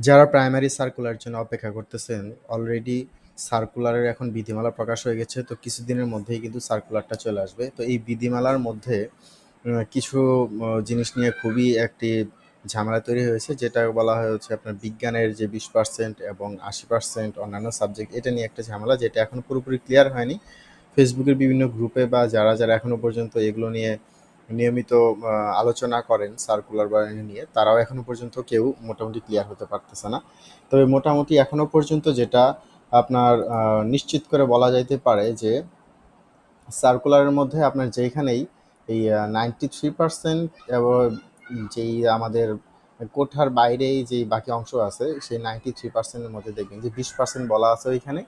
যারা primary circular জন্য অপেক্ষা করতেছেন অলরেডি সার্কুলারের এখন বিধিমালা প্রকাশ হয়ে গেছে, তো কিছুদিনের মধ্যেই কিন্তু সার্কুলারটা চলে আসবে। তো এই বিধিমালার মধ্যে কিছু জিনিস নিয়ে খুবই একটি ঝামেলা তৈরি হয়েছে, যেটা বলা হয় হচ্ছে আপনার বিজ্ঞানের যে বিশ পার্সেন্ট এবং আশি পার্সেন্ট অন্যান্য সাবজেক্ট এটা নিয়ে একটা ঝামেলা, যেটা এখন পুরোপুরি ক্লিয়ার হয়নি। ফেসবুকের বিভিন্ন গ্রুপে বা যারা যারা এখনও পর্যন্ত এগুলো নিয়ে নিয়মিত আলোচনা করেন সার্কুলার বা নিয়ে, তারাও এখনও পর্যন্ত কেউ মোটামুটি ক্লিয়ার হতে পারতেছে না। তবে মোটামুটি এখনও পর্যন্ত যেটা আপনার নিশ্চিত করে বলা যাইতে পারে যে সার্কুলারের মধ্যে আপনার যেখানেই এই নাইনটি থ্রি পার্সেন্ট এবং, যেই আমাদের কোঠার বাইরেই যেই বাকি অংশ আছে, সেই নাইনটি থ্রি পার্সেন্টের মধ্যে দেখবেন যে বিশ পার্সেন্ট বলা আছে ওইখানে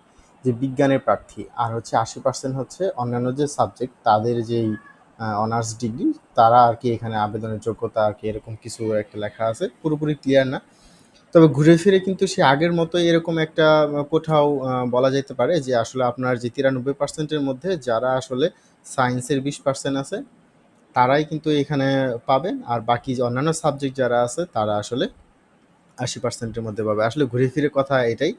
যে বিজ্ঞানের প্রার্থী। আর হচ্ছে আশি পার্সেন্ট হচ্ছে অন্যান্য যে সাবজেক্ট তাদের যেই অনার্স ডিগ্রি তারা আর কি এখানে আবেদনের যোগ্যতা আর কি এরকম কিছু একটা লেখা আছে, পুরোপুরি ক্লিয়ার না। তবে ঘুরে ফিরে কিন্তু সে আগের মতোই এরকম একটা কোথাও বলা যেতে পারে যে আসলে আপনার যে তিরানব্বই পার্সেন্টের মধ্যে যারা আসলে সায়েন্সের বিশ পার্সেন্ট আছে, তারাই কিন্তু এখানে পাবেন। আর বাকি অন্যান্য সাবজেক্ট যারা আছে, তারা আসলে আশি পার্সেন্টের মধ্যে পাবে। আসলে ঘুরে ফিরে কথা এটাই।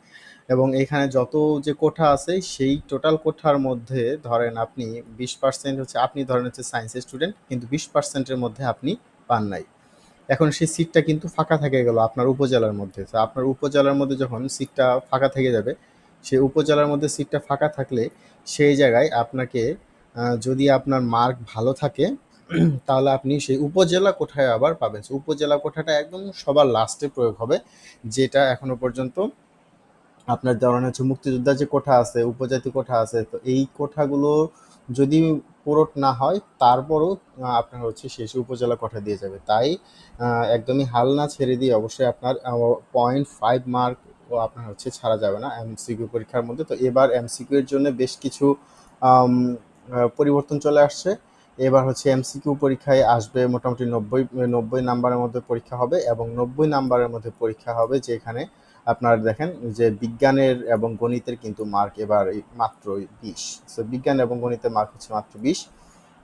এবং এখানে যত যে কোঠা আছে, সেই টোটাল কোঠার মধ্যে ধরেন আপনি বিশ পার্সেন্ট হচ্ছে, আপনি ধরেন হচ্ছে সায়েন্সের স্টুডেন্ট কিন্তু বিশ পার্সেন্টের মধ্যে আপনি পান নাই। এখন সেই সিটটা কিন্তু ফাঁকা থেকে গেল আপনার উপজেলার মধ্যে। তো আপনার উপজেলার মধ্যে যখন সিটটা ফাঁকা থেকে যাবে, সেই উপজেলার মধ্যে সিটটা ফাঁকা থাকলে সেই জায়গায় আপনাকে যদি আপনার মার্ক ভালো থাকে তাহলে আপনি সেই উপজেলা কোঠায় আবার পাবেন। উপজেলা কোঠাটা একদম সবার লাস্টে প্রয়োগ হবে, যেটা এখনও পর্যন্ত আপনার ধরেন হচ্ছে মুক্তিযোদ্ধার যে কোঠা আছে, উপজাতি কোঠা আছে, তো এই কোঠাগুলো যদি পুরোট না হয়, তারপরও আপনার হচ্ছে শেষে উপজেলা কোঠা দিয়ে যাবে। তাই একদমই হাল না ছেড়ে দিয়ে অবশ্যই আপনার পয়েন্ট ফাইভ মার্ক আপনার হচ্ছে ছাড়া যাবে না এমসিকিউ পরীক্ষার মধ্যে। তো এবার এমসিকিউ এর জন্য বেশ কিছু পরিবর্তন চলে আসছে। এবার হচ্ছে এমসিকিউ পরীক্ষায় আসবে মোটামুটি নব্বই নব্বই নাম্বারের মধ্যে পরীক্ষা হবে এবং নব্বই নাম্বারের মধ্যে পরীক্ষা হবে যেখানে আপনার দেখেন যে বিজ্ঞানের এবং গণিতের কিন্তু মার্ক এবার মাত্র বিশ। সো বিজ্ঞান এবং গণিতের মার্ক হচ্ছে মাত্র বিশ।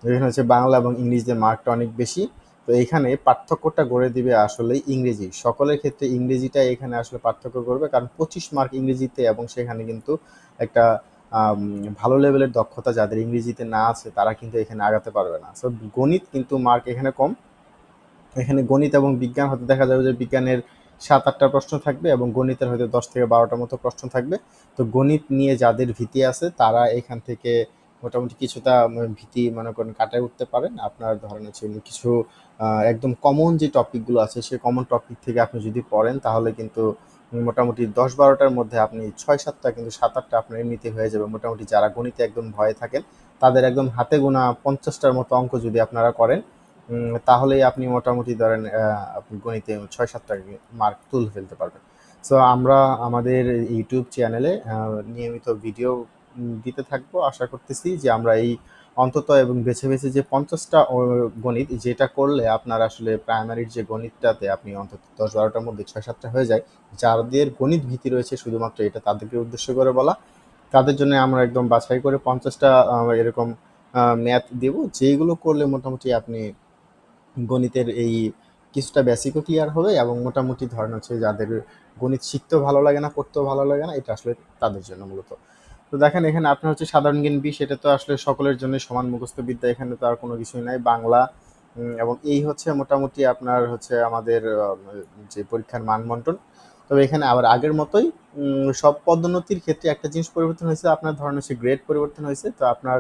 এখানে হচ্ছে বাংলা এবং ইংরেজিতে মার্কটা অনেক বেশি। তো এখানে পার্থক্যটা গড়ে দিবে আসলে ইংরেজি। সকলের ক্ষেত্রে ইংরেজিটা এখানে আসলে পার্থক্য করবে। কারণ পঁচিশ মার্ক ইংরেজিতে এবং সেখানে কিন্তু একটা ভালো লেভেলের দক্ষতা যাদের ইংরেজিতে না আছে, তারা কিন্তু এখানে আগাতে পারবে না। সো গণিত কিন্তু মার্ক এখানে কম। এখানে গণিত এবং বিজ্ঞান হয়তো দেখা যাবে যে বিজ্ঞানের সাত, আটটা প্রশ্ন থাকবে এবং গণিতের হয়তো দশ থেকে বারোটার মতো প্রশ্ন থাকবে। তো গণিত নিয়ে যাদের ভীতি আছে, তারা এখান থেকে মোটামুটি কিছুটা ভীতি মনে করেন কাটায় উঠতে পারেন। আপনার ধরেন হচ্ছে কিছু একদম কমন যে টপিকগুলো আছে সেই কমন টপিক থেকে আপনি যদি পড়েন, তাহলে কিন্তু মোটামুটি দশ বারোটার মধ্যে আপনি ছয় সাতটা কিন্তু সাত আটটা আপনার এমনিতে হয়ে যাবে। মোটামুটি যারা গণিতে একদম ভয়ে থাকেন, তাদের একদম হাতে গোনা পঞ্চাশটার মতো অঙ্ক যদি আপনারা করেন তাহলেই আপনি মোটামুটি ধরেন আপনি গণিতে ছয় সাতটা মার্ক তুলে ফেলতে পারবেন। সো আমরা আমাদের ইউটিউব চ্যানেলে নিয়মিত ভিডিও দিতে থাকব। আশা করতেছি যে আমরা এই অন্তত এবং বেছে বেছে যে পঞ্চাশটা গণিত, যেটা করলে আপনার আসলে প্রাইমারির যে গণিতটাতে আপনি অন্তত দশ বারোটার মধ্যে ছয় সাতটা হয়ে যায়, যাদের গণিত ভীতি রয়েছে শুধুমাত্র এটা তাদেরকে উদ্দেশ্য করে বলা। তাদের জন্য আমরা একদম বাছাই করে পঞ্চাশটা এরকম ম্যাথ দেব যেগুলো করলে মোটামুটি আপনি গণিতের এই কিছুটা বেসিকও ক্লিয়ার হবে এবং মোটামুটি ধরেন হচ্ছে যাদের গণিত শিখতেও ভালো লাগে না, পড়তেও ভালো লাগে না, এটা আসলে তাদের জন্য মূলত। তো দেখেন, এখানে আপনার হচ্ছে সাধারণ জ্ঞান বিষ এটা তো আসলে সকলের জন্য সমান মুখস্থ বিদ্যা, এখানে তো আর কোনো কিছুই নাই। বাংলা এবং এই হচ্ছে মোটামুটি আপনার হচ্ছে আমাদের যে পরীক্ষার মানবন্টন তবে এখানে আবার আগের মতোই সব পদোন্নতির ক্ষেত্রে একটা জিনিস পরিবর্তন হয়েছে, আপনার ধরেন হচ্ছে গ্রেড পরিবর্তন হয়েছে, তো আপনার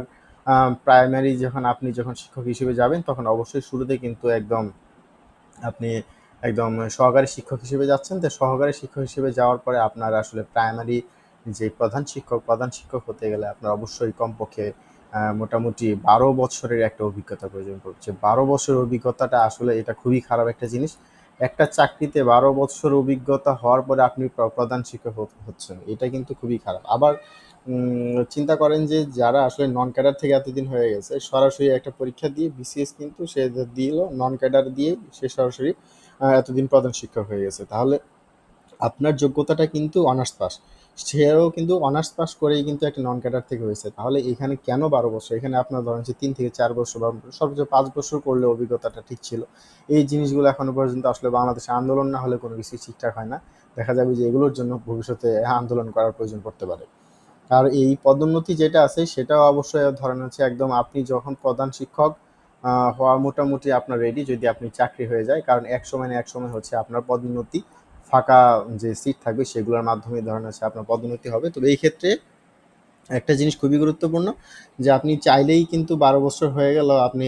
প্রাইমারি যখন আপনি যখন শিক্ষক হিসেবে যাবেন, তখন অবশ্যই শুরুতে কিন্তু একদম আপনি একদম সহকারী শিক্ষক হিসেবে যাচ্ছেন। তো সহকারী শিক্ষক হিসেবে যাওয়ার পরে আপনার আসলে প্রাইমারি যে প্রধান শিক্ষক প্রধান শিক্ষক হতে গেলে আপনার অবশ্যই কমপক্ষে মোটামুটি বারো বছরের একটা অভিজ্ঞতা প্রয়োজন পড়ছে। বারো বছরের অভিজ্ঞতাটা আসলে এটা খুবই খারাপ একটা জিনিস। একটা চাকরিতে বারো বছর অভিজ্ঞতা হওয়ার পরে আপনি প্রধান শিক্ষক হচ্ছেন, এটা কিন্তু খুবই খারাপ। আবার চিন্তা করেন যে যারা আসলে নন ক্যাডার থেকে এতদিন হয়ে গেছে, সরাসরি একটা পরীক্ষা দিয়ে বিসিএস কিন্তু সে দিল নন ক্যাডার দিয়ে সে সরাসরি এতদিন প্রধান শিক্ষক হয়ে গেছে। তাহলে আপনার যোগ্যতাটা কিন্তু অনার্স পাস সেও কিন্তু অনার্স পাস করেই কিন্তু একটা নন ক্যাডার থেকে হয়েছে। তাহলে এখানে কেন বারো বছর? এখানে আপনার ধরেন যে তিন থেকে চার বছর বা সর্বোচ্চ পাঁচ বছর করলে অভিজ্ঞতাটা ঠিক ছিল। এই জিনিসগুলো এখনও পর্যন্ত আসলে বাংলাদেশে আন্দোলন না হলে কোনো কিছু ঠিকঠাক হয় না। দেখা যাবে যে এগুলোর জন্য ভবিষ্যতে আন্দোলন করার প্রয়োজন পড়তে পারে। আর এই পদোন্নতি যেটা আছে, সেটাও অবশ্যই ধরেন হচ্ছে একদম আপনি যখন প্রধান শিক্ষক হওয়া মোটামুটি আপনার রেডি যদি আপনি চাকরি হয়ে যায়। কারণ এক সময় না এক সময় হচ্ছে আপনার পদোন্নতি। ফাঁকা যে সিট থাকবে সেগুলোর মাধ্যমে ধরেন হচ্ছে আপনার পদোন্নতি হবে। তবে এই ক্ষেত্রে একটা জিনিস খুবই গুরুত্বপূর্ণ যে আপনি চাইলেই কিন্তু বারো বছর হয়ে গেল আপনি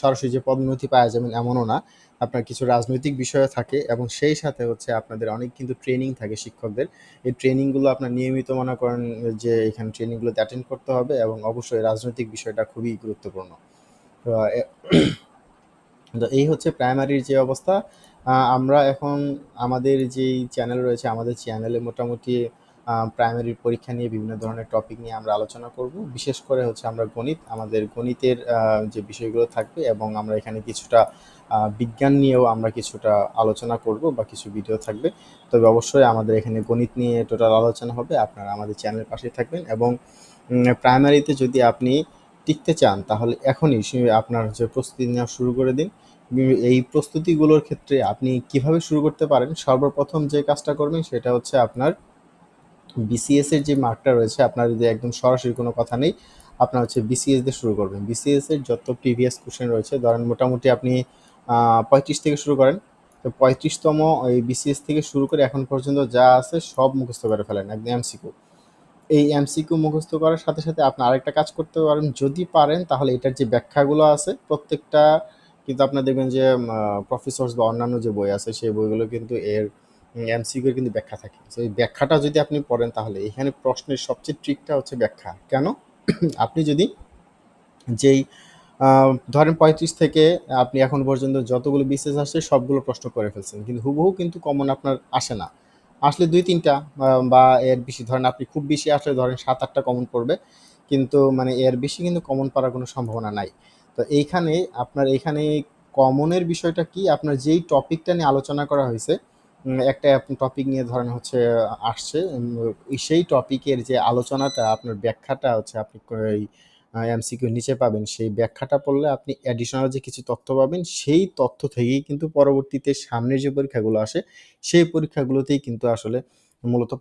সরাসরি যে পদোন্নতি পাওয়া যাবেন এমনও না, আপনার কিছু রাজনৈতিক বিষয় থাকে এবং সেই সাথে হচ্ছে আপনাদের অনেক কিন্তু ট্রেনিং থাকে শিক্ষকদের। এই ট্রেনিংগুলো আপনার নিয়মিত মনে করেন যে এখানে ট্রেনিংগুলোতে অ্যাটেন্ড করতে হবে এবং অবশ্যই রাজনৈতিক বিষয়টা খুবই গুরুত্বপূর্ণ। তো এই হচ্ছে প্রাইমারির যে অবস্থা। আমরা এখন আমাদের যেই চ্যানেল রয়েছে, আমাদের চ্যানেলে মোটামুটি প্রাইমারির পরীক্ষা নিয়ে বিভিন্ন ধরনের টপিক নিয়ে আমরা আলোচনা করব। বিশেষ করে হচ্ছে আমরা গণিত, আমাদের গণিতের যে বিষয়গুলো থাকবে এবং আমরা এখানে কিছুটা বিজ্ঞান নিয়েও আমরা কিছুটা আলোচনা করব বা কিছু ভিডিও থাকবে। তবে অবশ্যই আমাদের এখানে গণিত নিয়ে টোটাল আলোচনা হবে। আপনারা আমাদের চ্যানেলের পাশে থাকবেন এবং প্রাইমারিতে যদি আপনি টিকতে চান, তাহলে এখনই আপনার হচ্ছে প্রস্তুতি নেওয়া শুরু করে দিন। এই প্রস্তুতিগুলোর ক্ষেত্রে আপনি কীভাবে শুরু করতে পারেন? সর্বপ্রথম যে কাজটা করবেন সেটা হচ্ছে আপনার বিসিএস এর যে মার্কটা রয়েছে, আপনার যে একদম সরাসরি কোনো কথা নেই, আপনার হচ্ছে বিসিএস দিয়ে শুরু করবেন। বিসিএস এর যত প্রিভিয়াস কোশ্চেন রয়েছে, ধরেন মোটামুটি আপনি পঁয়ত্রিশ থেকে শুরু করেন। তো পঁয়ত্রিশতম ওই বিসিএস থেকে শুরু করে এখন পর্যন্ত যা আছে সব মুখস্থ করে ফেলেন, একদম এমসিকিউ এই এমসিকিউ মুখস্থ করার সাথে সাথে আপনি আরেকটা কাজ করতে পারেন। যদি পারেন, তাহলে এটার যে ব্যাখ্যাগুলো আছে, প্রত্যেকটা কিন্তু আপনার দেখবেন যে প্রফেসর্স বা অন্যান্য যে বই আছে, সেই বইগুলো কিন্তু এর এমসিকিউর কিন্তু ব্যাখ্যা থাকে। তো এই ব্যাখ্যাটা যদি আপনি পড়েন তাহলে এখানে প্রশ্নের সবচেয়ে ট্রিকটা হচ্ছে ব্যাখ্যা। কেন? আপনি যদি যেই ধরেন পঁয়ত্রিশ থেকে আপনি এখন পর্যন্ত যতগুলো বিশেষ আসছে, সবগুলো প্রশ্ন করে ফেলছেন। কিন্তু হুবহু কিন্তু কমন আপনার আসে না। আসলে দুই তিনটা বা এর বেশি, ধরেন আপনি খুব বেশি আসলে ধরেন সাত আটটা কমন পড়বে। কিন্তু মানে এর বেশি কিন্তু কমন পাওয়ার কোনো সম্ভাবনা নাই। তো এইখানে আপনার এইখানে কমনের বিষয়টা কি? আপনার যেই টপিকটা নিয়ে আলোচনা করা হয়েছে একটা টপিক নিয়ে ধরেন হচ্ছে আসছে সেই টপিকের যে আলোচনাটা, আপনার ব্যাখ্যাটা হচ্ছে আপনি এমসিকিউ নিচে পাবেন, সেই ব্যাখ্যাটা পড়লে আপনি অ্যাডিশনাল যে কিছু তথ্য পাবেন, সেই তথ্য থেকেই কিন্তু পরবর্তীতে সামনের যে পরীক্ষাগুলো আসে, সেই পরীক্ষাগুলোতেই কিন্তু আসলে মূলত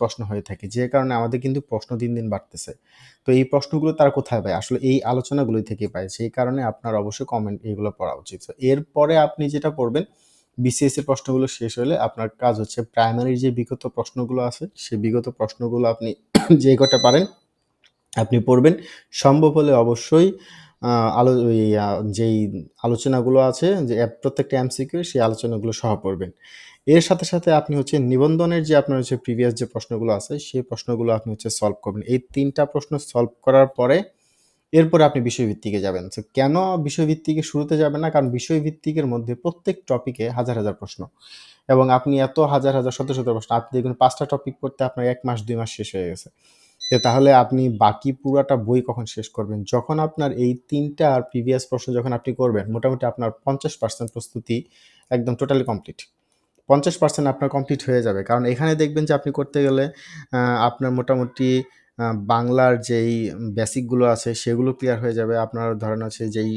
প্রশ্ন হয়ে থাকে। যে কারণে আমাদের কিন্তু প্রশ্ন দিন দিন বাড়তেছে। তো এই প্রশ্নগুলো তারা কোথায় পায়? আসলে এই আলোচনাগুলোই থেকে পায়। সেই কারণে আপনার অবশ্যই কমেন্ট এগুলো পড়া উচিত। এরপরে আপনি যেটা পড়বেন বিসিএস এর প্রশ্নগুলো শেষ হলে আপনার কাজ হচ্ছে প্রাইমারির যে বিগত প্রশ্নগুলো আছে সেই বিগত প্রশ্নগুলো আপনি যে কটা পারেন, আপনি পড়বেন। সম্ভব হলে অবশ্যই আলো যেই আলোচনাগুলো আছে, যে প্রত্যেকটা এমসিকিউ সেই আলোচনাগুলো সহ পড়বেন। এর সাথে সাথে আপনি হচ্ছে নিবন্ধনের যে আপনার হচ্ছে প্রিভিয়াস যে প্রশ্নগুলো আছে, সেই প্রশ্নগুলো আপনি হচ্ছে সলভ করবেন। এই তিনটা প্রশ্ন সলভ করার পরে এরপরে আপনি বিষয়ভিত্তিকে যাবেন। তো কেন বিষয়ভিত্তিকে শুরুতে যাবেন না? কারণ বিষয়ভিত্তিকের মধ্যে প্রত্যেক টপিকে হাজার হাজার প্রশ্ন। এবং আপনি এত হাজার হাজার, শত শত প্রশ্ন, আপনি দেখুন পাঁচটা টপিক পড়তে আপনার এক মাস, দুই মাস শেষ হয়ে গেছে। তো তাহলে আপনি বাকি পুরাটা বই কখন শেষ করবেন? যখন আপনার এই তিনটা আর প্রিভিয়াস প্রশ্ন যখন আপনি করবেন, মোটামুটি আপনার পঞ্চাশ পার্সেন্ট প্রস্তুতি একদম টোটালি কমপ্লিট পঞ্চাশ পার্সেন্ট আপনার কমপ্লিট হয়ে যাবে। কারণ এখানে দেখবেন যে আপনি করতে গেলে আপনার মোটামুটি বাংলার যেই বেসিকগুলো আছে সেগুলো ক্লিয়ার হয়ে যাবে। আপনার ধরেন আছে যেই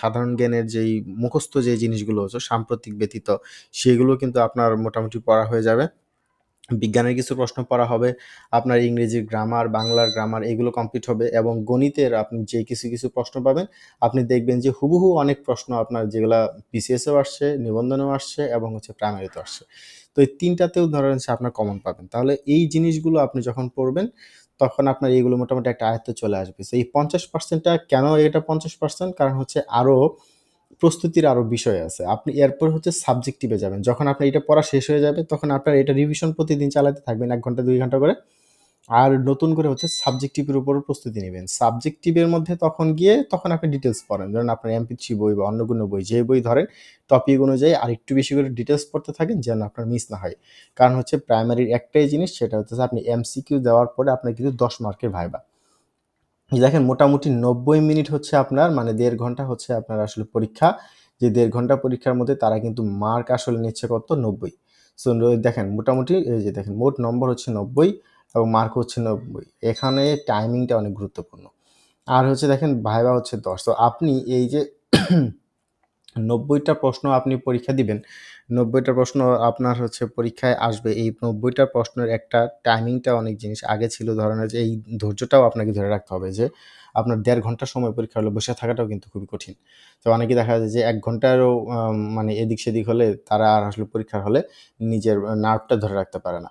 সাধারণ জ্ঞানের যেই মুখস্থ যে জিনিসগুলো হচ্ছে সাম্প্রতিক ব্যতীত, সেগুলো কিন্তু আপনার মোটামুটি পড়া হয়ে যাবে। বিজ্ঞানের কিছু প্রশ্ন পড়া হবে, আপনার ইংরেজির গ্রামার বাংলার গ্রামার এগুলো কমপ্লিট হবে এবং গণিতের আপনি যে কিছু কিছু প্রশ্ন পাবেন, আপনি দেখবেন যে হুবহু অনেক প্রশ্ন আপনার যেগুলো বিসিএসেও আসছে, নিবন্ধনেও আসছে এবং হচ্ছে প্রাইমারিতেও আসছে। তো এই তিনটাতেও ধরেন আপনার কমন পাবেন। তাহলে এই জিনিসগুলো আপনি যখন পড়বেন, তখন আপনার এইগুলো মোটামুটি একটা আয়ত্তে চলে আসবে। এই পঞ্চাশ পার্সেন্টটা কেন এটা পঞ্চাশ পার্সেন্ট কারণ হচ্ছে আরও প্রস্তুতির আরও বিষয় আছে। আপনি এরপর হচ্ছে সাবজেক্টিভে যাবেন। যখন আপনার এটা পড়া শেষ হয়ে যাবে, তখন আপনার এটা রিভিশন প্রতিদিন চালাতে থাকবেন এক ঘণ্টা, দুই ঘণ্টা করে। আর নতুন করে হচ্ছে সাবজেক্টিভের উপর প্রস্তুতি নেবেন। সাবজেক্টিভের মধ্যে তখন গিয়ে, তখন আপনি ডিটেলস পড়েন। ধরেন আপনার এমপি থ্রি বই বা অন্য কোনো বই, যে বই ধরেন টপিক অনুযায়ী আর একটু বেশি করে ডিটেলস পড়তে থাকেন যেন আপনার মিস না হয়। কারণ হচ্ছে প্রাইমারির একটাই জিনিস, সেটা হচ্ছে আপনি এমসিকিউ দেওয়ার পরে আপনার কিন্তু দশ মার্কের ভাইবা দেখেন মোটামুটি নব্বই মিনিট হচ্ছে আপনার মানে দেড় ঘণ্টা হচ্ছে আপনার আসলে পরীক্ষা। যে দেড় ঘণ্টা পরীক্ষার মধ্যে তারা কিন্তু মার্ক আসলে নিচ্ছে কত? নব্বই। সো দেখেন মোটামুটি এই যে দেখেন, মোট নম্বর হচ্ছে নব্বই এবং মার্ক হচ্ছে নব্বই। এখানে টাইমিংটা অনেক গুরুত্বপূর্ণ। আর হচ্ছে দেখেন ভাইবা হচ্ছে দশ। তো আপনি এই যে নব্বইটা প্রশ্ন আপনি পরীক্ষা দিবেন নব্বইটা প্রশ্ন আপনার হচ্ছে পরীক্ষায় আসবে। এই নব্বইটা প্রশ্নের একটা টাইমিংটা অনেক জিনিস আগে ছিল। ধরনের যে এই ধৈর্যটাও আপনাকে ধরে রাখতে হবে যে আপনার দেড় ঘণ্টা সময় পরীক্ষা হলে বসে থাকাটাও কিন্তু খুবই কঠিন। তো অনেকে দেখা যায় যে এক ঘন্টারও মানে এদিক সেদিক হলে তারা আর আসলে পরীক্ষার হলে নিজের নার্ভটা ধরে রাখতে পারে না।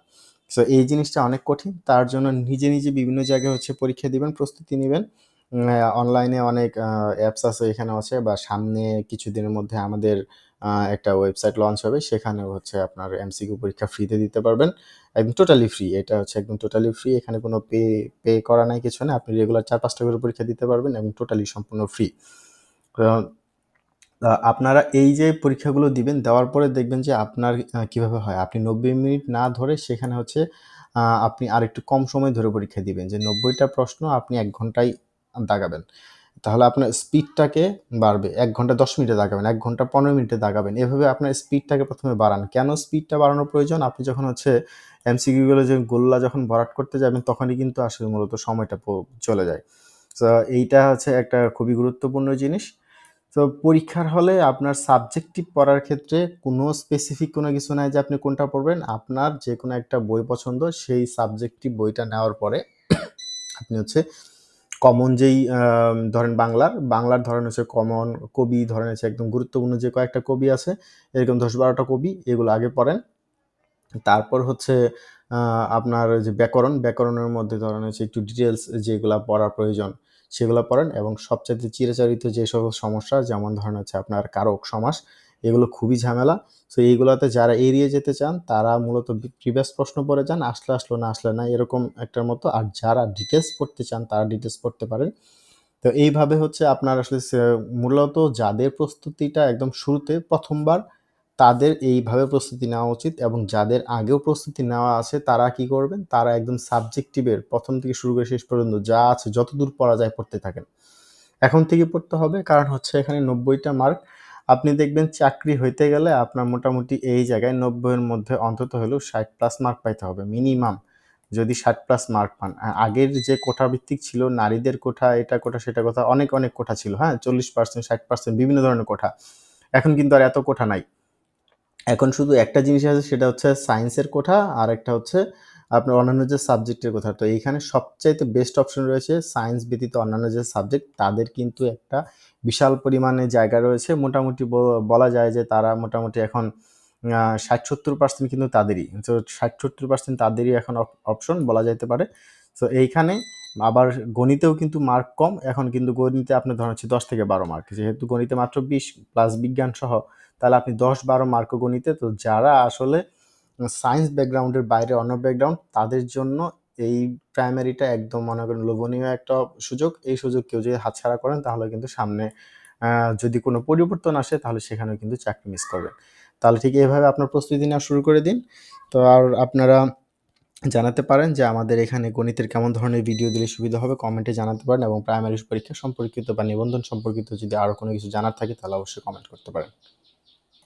সো এই জিনিসটা অনেক কঠিন। তার জন্য নিজে নিজে বিভিন্ন জায়গায় হচ্ছে পরীক্ষা দিবেন, প্রস্তুতি নেবেন। অনলাইনে অনেক অ্যাপস আছে এখানে আছে বা সামনে কিছুদিনের মধ্যে আমাদের একটা ওয়েবসাইট লঞ্চ হবে, সেখানে হচ্ছে আপনার এমসিকিউ পরীক্ষা ফ্রিতে দিতে পারবেন। একদম টোটালি ফ্রি এটা হচ্ছে একদম টোটালি ফ্রি এখানে কোনো পে পে করা নাই, কিছু না আপনি রেগুলার চার পাঁচটা করে পরীক্ষা দিতে পারবেন এবং টোটালি সম্পূর্ণ ফ্রি আপনারা এই যে পরীক্ষাগুলো দিবেন, দেওয়ার পরে দেখবেন যে আপনার কীভাবে হয়। আপনি নব্বই মিনিট না ধরে সেখানে হচ্ছে আপনি আর একটু কম সময় ধরে পরীক্ষা দিবেন। যে নব্বইটা প্রশ্ন আপনি এক ঘন্টায় দাগাবেন। তাহলে আপনার স্পিডটাকে বাড়বে। এক ঘণ্টা দশ মিনিটে দাগাবেন, এক ঘণ্টা পনেরো মিনিটে দাগাবেন। এভাবে আপনার স্পিডটাকে প্রথমে বাড়ান। কেন স্পিডটা বাড়ানোর প্রয়োজন? আপনি যখন হচ্ছে এমসিকিউগুলো যে গোল্লা যখন ভরাট করতে যাবেন, তখনই কিন্তু আসলে মূলত সময়টা চলে যায়। তো এইটা হচ্ছে একটা খুবই গুরুত্বপূর্ণ জিনিস। তো পরীক্ষার হলে আপনার সাবজেক্টিভ পড়ার ক্ষেত্রে কোনো স্পেসিফিক কোনো কিছু নাই যে আপনি কোনটা পড়বেন। আপনার যে কোনো একটা বই পছন্দ, সেই সাবজেক্টিভ বইটা নেওয়ার পরে আপনি হচ্ছে কমন যেই ধরেন বাংলার বাংলার ধরেন হচ্ছে কমন কবি, ধরেন হচ্ছে একদম গুরুত্বপূর্ণ যে কয়েকটা কবি আছে, এরকম দশ বারোটা কবি, এগুলো আগে পড়েন। তারপর হচ্ছে আপনার যে ব্যাকরণ, ব্যাকরণের মধ্যে ধরেন হচ্ছে একটু ডিটেলস যেগুলো পড়ার প্রয়োজন, সেগুলো পড়েন এবং সবচাইতে চিরাচরিত যে সকল সমস্যা, যেমন ধরেন হচ্ছে আপনার কারক সমাস এগুলো খুবই ঝামেলা। সো এইগুলোতে যারা এড়িয়ে যেতে চান, তারা মূলত প্রিভিয়াস প্রশ্ন পড়ে যান, আসলে আসলো না, আসলে না, এরকম একটার মতো। আর যারা ডিটেলস পড়তে চান, তারা ডিটেলস পড়তে পারেন। তো এইভাবে হচ্ছে আপনার আসলে মূলত যাদের প্রস্তুতিটা একদম শুরুতে প্রথমবার, তাদের এইভাবে প্রস্তুতি নেওয়া উচিত এবং যাদের আগেও প্রস্তুতি নেওয়া আছে, তারা কি করবেন? তারা একদম সাবজেক্টিভের প্রথম থেকে শুরু করে শেষ পর্যন্ত যা আছে, যতদূর পড়া যায় পড়তে থাকেন। এখন থেকে পড়তে হবে, কারণ হচ্ছে এখানে নব্বইটা মার্ক আপনি দেখবেন চাকরি হইতে গেলে আপনার মোটামুটি এই জায়গায় নব্বইয়ের মধ্যে অন্তত হলেও ষাট প্লাস মার্ক পাইতে হবে মিনিমাম যদি ষাট প্লাস মার্ক পান। আগের যে কোঠা ভিত্তিক ছিল, নারীদের কোঠা, এটা কোঠা, সেটা কোঠা, অনেক অনেক কোঠা ছিল। হ্যাঁ চল্লিশ পার্সেন্ট ষাট পার্সেন্ট বিভিন্ন ধরনের কোঠা। এখন কিন্তু আর এত কোঠা নাই। এখন শুধু একটা জিনিস আছে, সেটা হচ্ছে সায়েন্সের কোঠা, আর একটা হচ্ছে আপনার অন্যান্য যে সাবজেক্টের কথা, তো এইখানে সবচাইতে বেস্ট অপশন রয়েছে সায়েন্স ব্যতীত অন্যান্য যে সাবজেক্ট তাদের কিন্তু একটা বিশাল পরিমাণে জায়গা রয়েছে। মোটামুটি বলা যায় যে তারা মোটামুটি এখন ষাট সত্তর পার্সেন্ট কিন্তু তাদেরই। তো ষাট সত্তর পার্সেন্ট তাদেরই এখন অপশন বলা যাইতে পারে। তো এইখানে আবার গণিতেও কিন্তু মার্ক কম। এখন কিন্তু গণিতে আপনার ধরেন হচ্ছে দশ থেকে বারো মার্ক যেহেতু গণিতে মাত্র বিশ প্লাস বিজ্ঞান সহ, তাহলে আপনি দশ বারো মার্ক গণিতে, তো যারা আসলে সায়েন্স ব্যাকগ্রাউন্ডের বাইরে অন্য ব্যাকগ্রাউন্ড তাদের জন্য এই প্রাইমারিটা একদম মনে করেন লোভনীয় একটা সুযোগ। এই সুযোগ কেউ যদি হাতছাড়া করেন, তাহলে কিন্তু সামনে যদি কোনো পরিবর্তন আসে, তাহলে সেখানেও কিন্তু চাকরি মিস করবেন। তাহলে ঠিক এইভাবে আপনার প্রস্তুতি নেওয়া শুরু করে দিন। তো আর আপনারা জানাতে পারেন যে আমাদের এখানে গণিতের কেমন ধরনের ভিডিও দিলে সুবিধা হবে কমেন্টে জানাতে পারেন এবং প্রাইমারি পরীক্ষা সম্পর্কিত বা নিবন্ধন সম্পর্কিত যদি আরও কোনো কিছু জানার থাকে, তাহলে অবশ্যই কমেন্ট করতে পারেন।